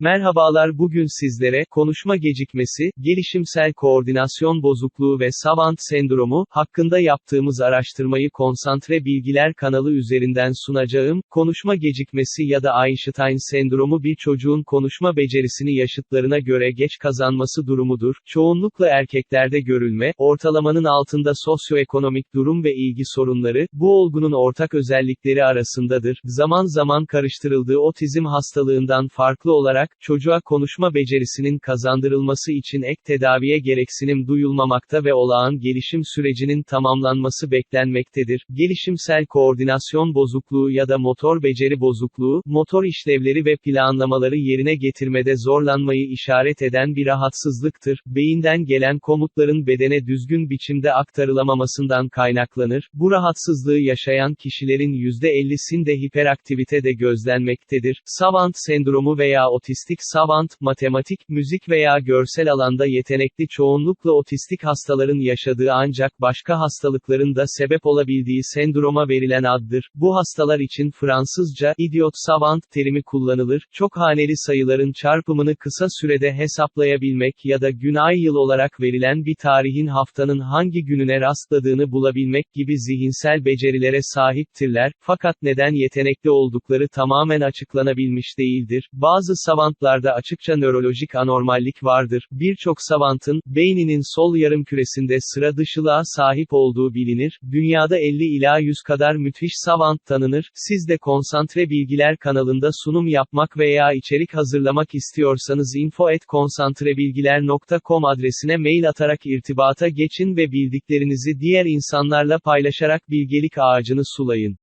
Merhabalar bugün sizlere, konuşma gecikmesi, gelişimsel koordinasyon bozukluğu ve savant sendromu, hakkında yaptığımız araştırmayı konsantre bilgiler kanalı üzerinden sunacağım, konuşma gecikmesi ya da Einstein sendromu bir çocuğun konuşma becerisini yaşıtlarına göre geç kazanması durumudur, çoğunlukla erkeklerde görülme, ortalamanın altında sosyoekonomik durum ve ilgi sorunları, bu olgunun ortak özellikleri arasındadır, zaman zaman karıştırıldığı otizm hastalığından farklı olarak, çocuğa konuşma becerisinin kazandırılması için ek tedaviye gereksinim duyulmamakta ve olağan gelişim sürecinin tamamlanması beklenmektedir. Gelişimsel koordinasyon bozukluğu ya da motor beceri bozukluğu, motor işlevleri ve planlamaları yerine getirmede zorlanmayı işaret eden bir rahatsızlıktır. Beyinden gelen komutların bedene düzgün biçimde aktarılamamasından kaynaklanır. Bu rahatsızlığı yaşayan kişilerin %50'sinde hiperaktivite de gözlenmektedir. Savant sendromu veya otistik savant, matematik, müzik veya görsel alanda yetenekli çoğunlukla otistik hastaların yaşadığı ancak başka hastalıkların da sebep olabildiği sendroma verilen addır. Bu hastalar için Fransızca, idiot savant terimi kullanılır, çok haneli sayıların çarpımını kısa sürede hesaplayabilmek ya da gün ay yıl olarak verilen bir tarihin haftanın hangi gününe rastladığını bulabilmek gibi zihinsel becerilere sahiptirler, fakat neden yetenekli oldukları tamamen açıklanabilmiş değildir. Bazı savantlarda açıkça nörolojik anormallik vardır. Birçok savantın, beyninin sol yarım küresinde sıra dışılığa sahip olduğu bilinir. Dünyada 50 ila 100 kadar müthiş savant tanınır. Siz de konsantre bilgiler kanalında sunum yapmak veya içerik hazırlamak istiyorsanız info@konsantrebilgiler.com adresine mail atarak irtibata geçin ve bildiklerinizi diğer insanlarla paylaşarak bilgelik ağacını sulayın.